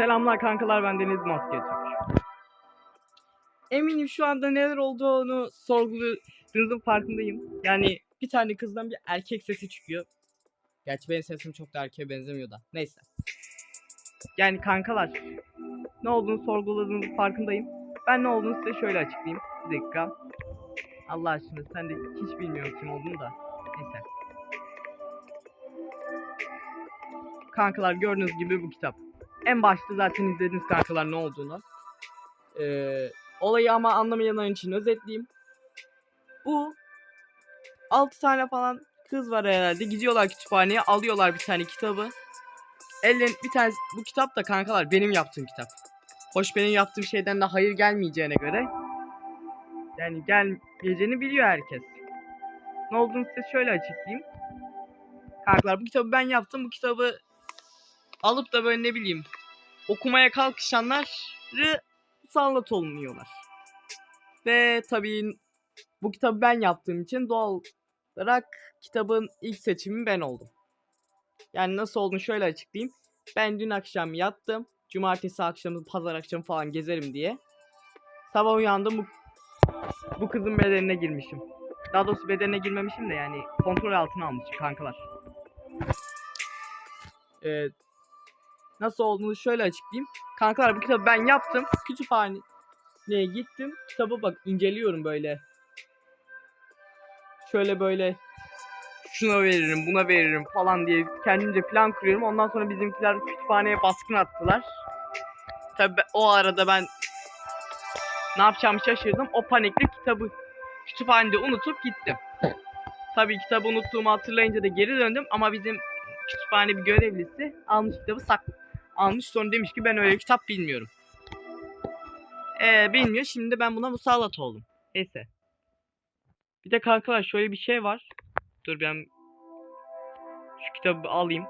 Selamlar kankalar ben Deniz Maske Türk. Eminim şu anda neler olduğunu sorguladığınızın farkındayım. Yani bir tane kızdan bir erkek sesi çıkıyor. Gerçi benim sesim çok da erkeğe benzemiyor da. Neyse. Yani kankalar ne olduğunu sorguladığınızın farkındayım. Ben ne olduğunu size şöyle açıklayayım. Bir dakika. Allah aşkına sen de hiç bilmiyorum kim olduğunu da. Neyse. Kankalar gördüğünüz gibi bu kitap. En başta zaten izlediniz kankalar ne olduğunu. Ee, olayı ama anlamayanlar için özetleyeyim. Bu 6 tane falan kız var herhalde. Gidiyorlar kütüphaneye alıyorlar bir tane kitabı. Ellerin bir tane bu kitap da kankalar benim yaptığım kitap. Hoş benim yaptığım şeyden de hayır gelmeyeceğine göre yani gelmeyeceğini biliyor herkes. Ne olduğunu size şöyle açıklayayım. Kankalar bu kitabı ben yaptım. Bu kitabı alıp da böyle ne bileyim okumaya kalkışanları sallat olmuyorlar. Ve tabii bu kitabı ben yaptığım için doğal olarak kitabın ilk seçimi ben oldum. Yani nasıl olduğunu şöyle açıklayayım. Ben dün akşam yattım. Cumartesi akşamı, pazar akşamı falan gezerim diye. Sabah uyandım bu, bu kızın bedenine girmişim. Daha doğrusu bedenine girmemişim de yani kontrol altına almışım kankalar. Ee, nasıl olduğunu şöyle açıklayayım. Kankalar bu kitabı ben yaptım. Kütüphaneye gittim. Kitabı bak inceliyorum böyle. Şöyle böyle şuna veririm, buna veririm falan diye kendimce plan kuruyorum. Ondan sonra bizimkiler kütüphaneye baskın attılar. Tabi o arada ben ne yapacağımı şaşırdım. O panikle kitabı kütüphanede unutup gittim. Tabii kitabı unuttuğumu hatırlayınca da geri döndüm ama bizim kütüphane bir görevlisi almış kitabı sak almış sonra demiş ki ben öyle kitap bilmiyorum. Ee, bilmiyor şimdi ben buna musallat oldum. Neyse. Bir de kankalar şöyle bir şey var. Dur ben şu kitabı alayım.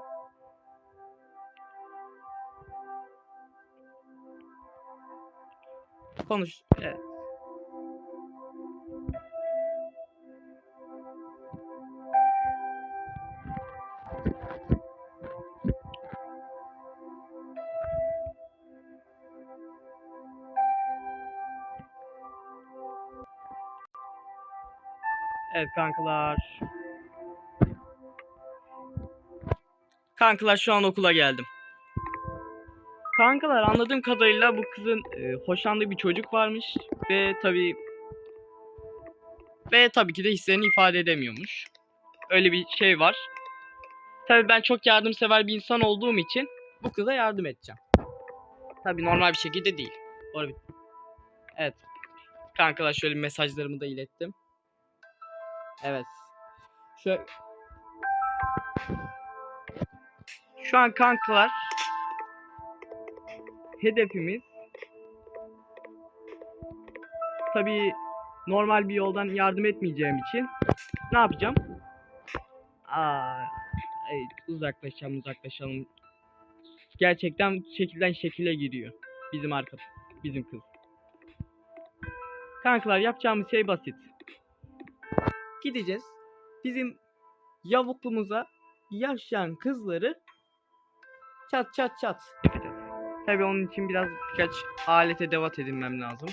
Konuş. Evet. Evet kankalar. Kankalar şu an okula geldim. Kankalar anladığım kadarıyla bu kızın e, hoşlandığı bir çocuk varmış ve tabii ve tabii ki de hislerini ifade edemiyormuş. Öyle bir şey var. Tabii ben çok yardımsever bir insan olduğum için bu kıza yardım edeceğim. Tabii normal bir şekilde değil. Bir- Evet. Kankalar şöyle mesajlarımı da ilettim. Evet. Şu Şu an kankalar hedefimiz tabii normal bir yoldan yardım etmeyeceğim için ne yapacağım? Aa, uzaklaşalım uzaklaşalım. Gerçekten şekilden şekile giriyor bizim arka bizim kız. Kankalar yapacağımız şey basit. Gideceğiz. Bizim yavuklumuza yaşayan kızları çat çat çat yapacağız. Tabii onun için biraz birkaç alet edevat edinmem lazım.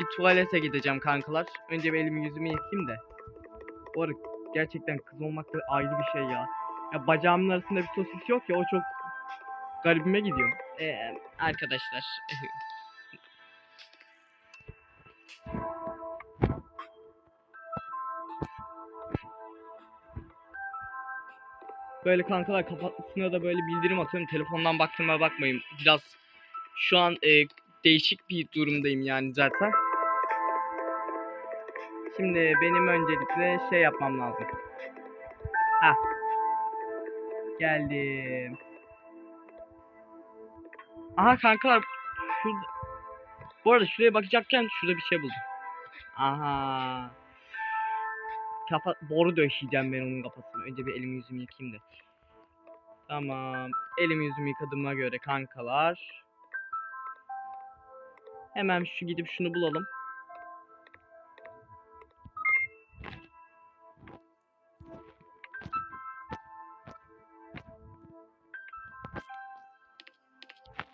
Bir tuvalete gideceğim kankalar. Önce bir elimi yüzümü yıkayayım da. Bu arada gerçekten kız olmak da ayrı bir şey ya. Ya bacağımın arasında bir sosis yok ya o çok garibime gidiyor. Ee, arkadaşlar. Böyle kankalar kafasına da böyle bildirim atıyorum. Telefondan baktığıma bakmayın. Biraz şu an e, değişik bir durumdayım yani zaten. Şimdi benim öncelikle şey yapmam lazım. Ha. Geldim. Aha kankalar şurada. Bu arada şuraya bakacakken şurada bir şey buldum. Aha. Kafa boru döşeyeceğim ben onun kafasına. Önce bir elimi yüzümü yıkayayım da. Tamam. Elimi yüzümü yıkadığıma göre kankalar. Hemen şu gidip şunu bulalım.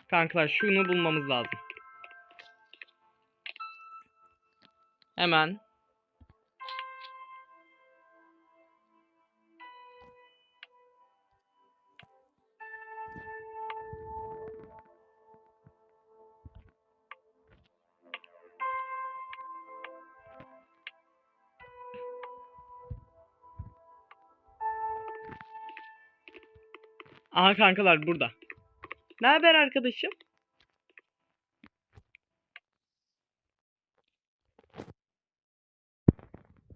Kankalar şunu bulmamız lazım. Hemen. Aha kankalar burada. Ne haber arkadaşım?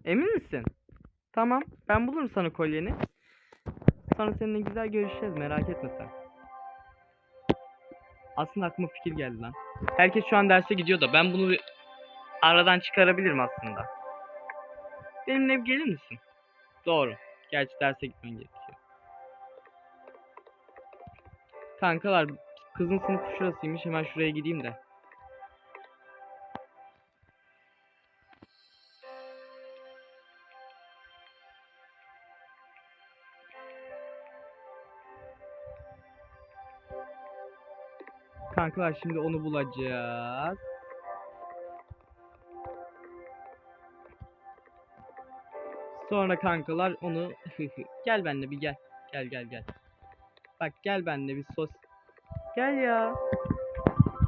Emin misin? Tamam. Ben bulurum sana kolyeni. Sonra seninle güzel görüşeceğiz. Merak etme sen. Aslında aklıma fikir geldi lan. Herkes şu an derse gidiyor da ben bunu aradan çıkarabilirim aslında. Benimle gelir misin? Doğru. Gerçi derse gitmen gerekiyor. Kankalar kızın sınıfı şurasıymış. Hemen şuraya gideyim de. Kankalar şimdi onu bulacağız. Sonra kankalar onu gel benimle bir gel. Gel gel gel. Bak gel benimle bir sos. Gel ya.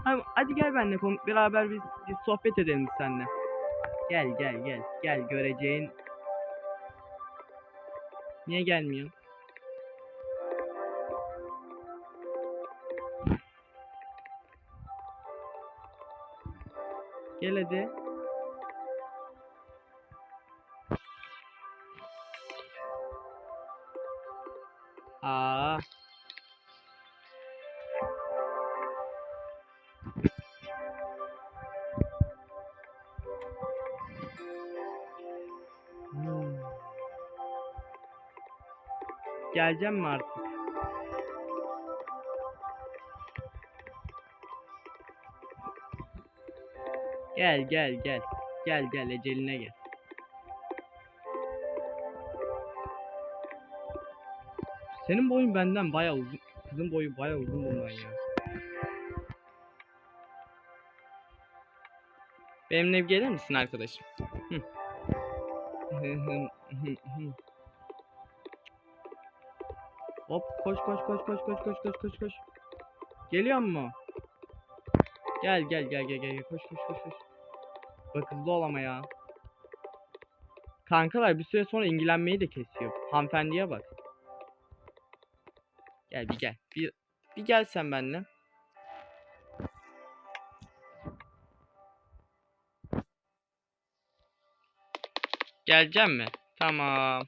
Hadi, hadi gel benimle konu beraber biz, biz sohbet edelim seninle. Gel gel gel. Gel göreceğin. Niye gelmiyor? Gel hadi. Geleceğim mi artık? Gel gel gel. Gel gel eceline gel. Senin boyun benden bayağı uzun. Kızın boyu bayağı uzun bundan ya. Benimle gelir misin arkadaşım? Hı. Hop koş koş koş koş koş koş koş koş koş. Geliyor mu? Gel gel gel gel gel koş koş koş koş. Bak hızlı ol ama ya. Kankalar bir süre sonra ilgilenmeyi de kesiyor. Hanımefendiye bak. Gel bir gel. Bir, bir gel sen benimle. Geleceğim mi? Tamam.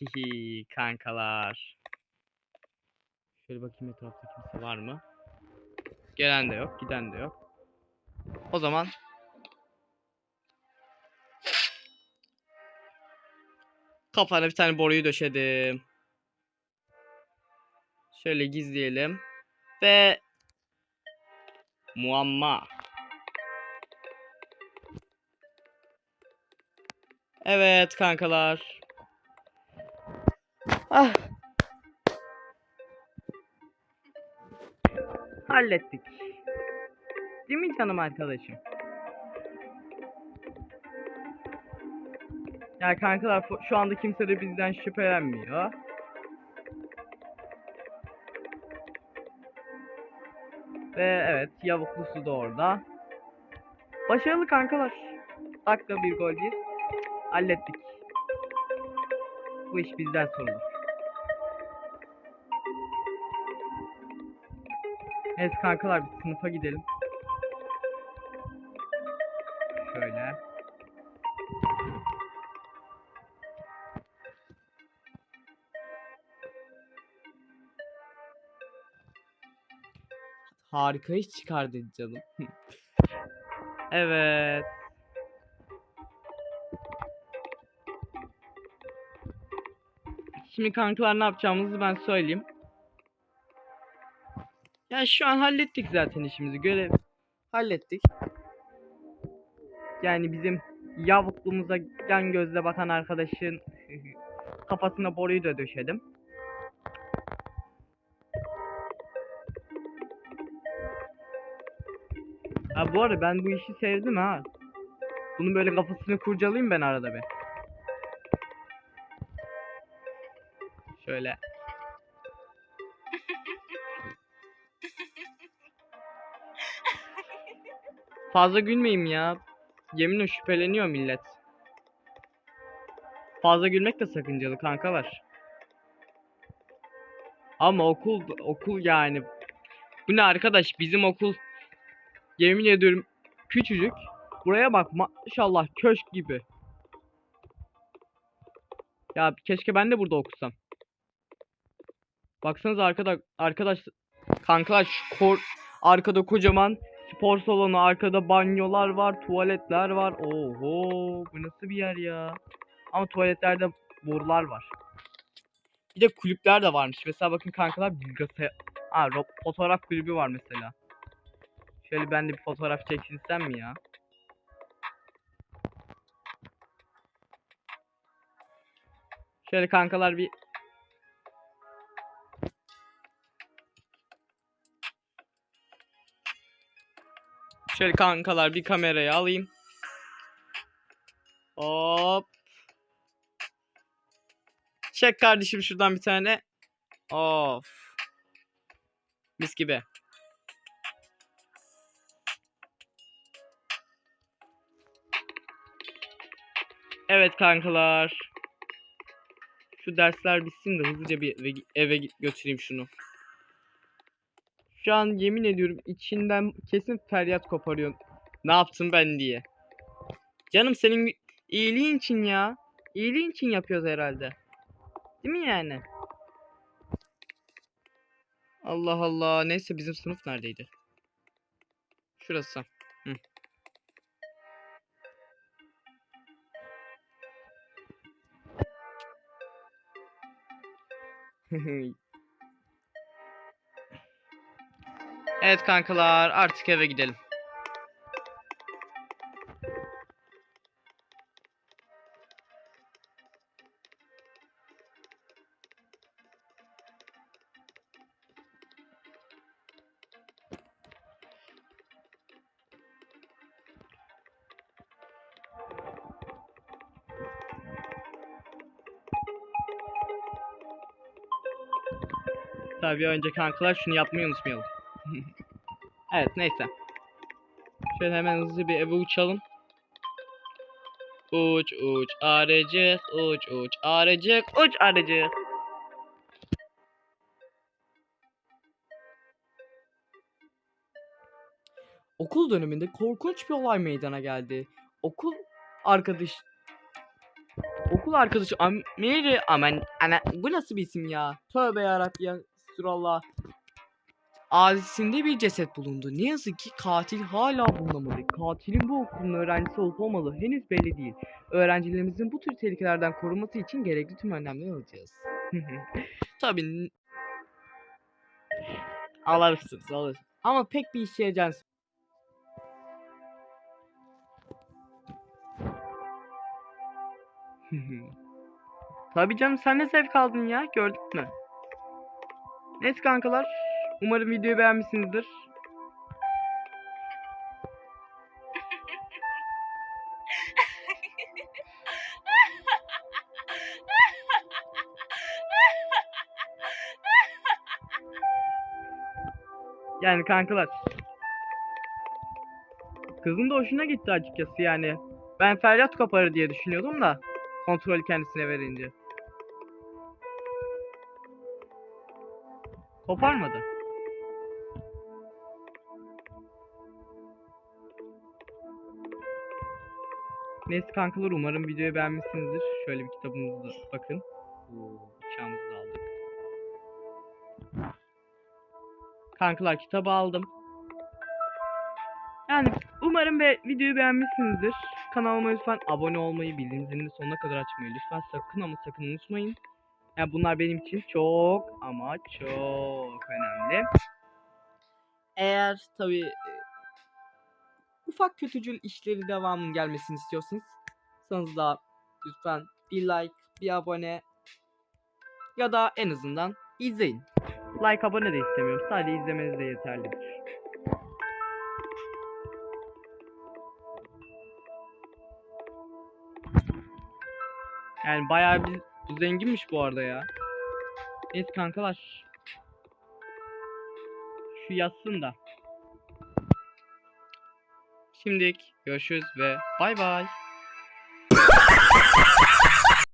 Hihi kankalar. Şöyle bakayım etrafta kimse var mı? Gelen de yok, giden de yok. O zaman kafana bir tane boruyu döşedim. Şöyle gizleyelim. Ve muamma. Evet kankalar. Ah. Hallettik. Değil mi canım arkadaşım? Ya kankalar şu anda kimse de bizden şüphelenmiyor. Ve evet yavuklusu da orada. Başarılı kankalar. Dakika bir gol bir. Hallettik. Bu iş bizden sorulur. Evet kankalar biz sınıfa gidelim. Şöyle. Harika iş çıkardın canım. evet. Şimdi kankalar ne yapacağımızı ben söyleyeyim. Ha, şu an hallettik zaten işimizi. Görev hallettik. Yani bizim yavukluğumuza yan gözle bakan arkadaşın kafasına boruyu da döşedim. Ha bu arada ben bu işi sevdim ha. Bunun böyle kafasını kurcalayayım ben arada bir. Şöyle Fazla gülmeyeyim ya. Yeminle şüpheleniyor millet. Fazla gülmek de sakıncalı kankalar. Ama okul okul yani. Bu ne arkadaş bizim okul. Yemin ediyorum küçücük. Buraya bak maşallah köşk gibi. Ya keşke ben de burada okusam. Baksanıza arkada arkadaş kankalar kor arkada kocaman spor salonu, arkada banyolar var, tuvaletler var. Oho, bu nasıl bir yer ya? Ama tuvaletlerde borular var. Bir de kulüpler de varmış. Mesela bakın kankalar bilgisayar... Ha, fotoğraf kulübü var mesela. Şöyle ben de bir fotoğraf çekilsem mi ya? Şöyle kankalar bir Şöyle kankalar bir kamerayı alayım. Hop. Çek kardeşim şuradan bir tane. Of. Mis gibi. Evet kankalar. Şu dersler bitsin de hızlıca bir eve, eve götüreyim şunu. Şu an yemin ediyorum içinden kesin feryat koparıyor. Ne yaptım ben diye. Canım senin iyiliğin için ya. İyiliğin için yapıyoruz herhalde. Değil mi yani? Allah Allah. Neyse bizim sınıf neredeydi? Şurası. Hı. evet kankalar artık eve gidelim. Tabii önce kankalar şunu yapmayı unutmayalım. evet neyse. Şöyle hemen hızlı bir eve uçalım. Uç uç arıcık uç uç arıcık uç arıcık. Okul döneminde korkunç bir olay meydana geldi. Okul arkadaş Okul arkadaşı Amiri aman ana bu nasıl bir isim ya? Tövbe yarabbim ya. Sürallah. Azisinde bir ceset bulundu. Ne yazık ki katil hala bulunamadı. Katilin bu okulun öğrencisi olup olmadığı henüz belli değil. Öğrencilerimizin bu tür tehlikelerden korunması için gerekli tüm önlemleri alacağız. Tabii. Alırsınız alırsınız. Ama pek bir işe yarayacağını Tabii canım sen ne zevk aldın ya gördük mü? Neyse kankalar. Umarım videoyu beğenmişsinizdir. Yani kankalar. Kızın da hoşuna gitti açıkçası yani. Ben feryat koparır diye düşünüyordum da. Kontrolü kendisine verince. Koparmadı. Neyse kankalar umarım videoyu beğenmişsinizdir. Şöyle bir kitabımıza bakın. Oo, da aldık. Kankalar kitabı aldım. Yani umarım be videoyu beğenmişsinizdir. Kanalıma lütfen abone olmayı, bildirim zilini sonuna kadar açmayı lütfen sakın ama sakın unutmayın. Yani bunlar benim için çok ama çok önemli. Eğer tabi ufak kötücül işleri devamın gelmesini istiyorsanız sanız da lütfen bir like, bir abone ya da en azından izleyin. Like abone de istemiyorum. Sadece izlemeniz de yeterlidir. Yani bayağı bir zenginmiş bu arada ya. Neyse kankalar. Şu yatsın da. Şimdilik görüşürüz ve bay bay.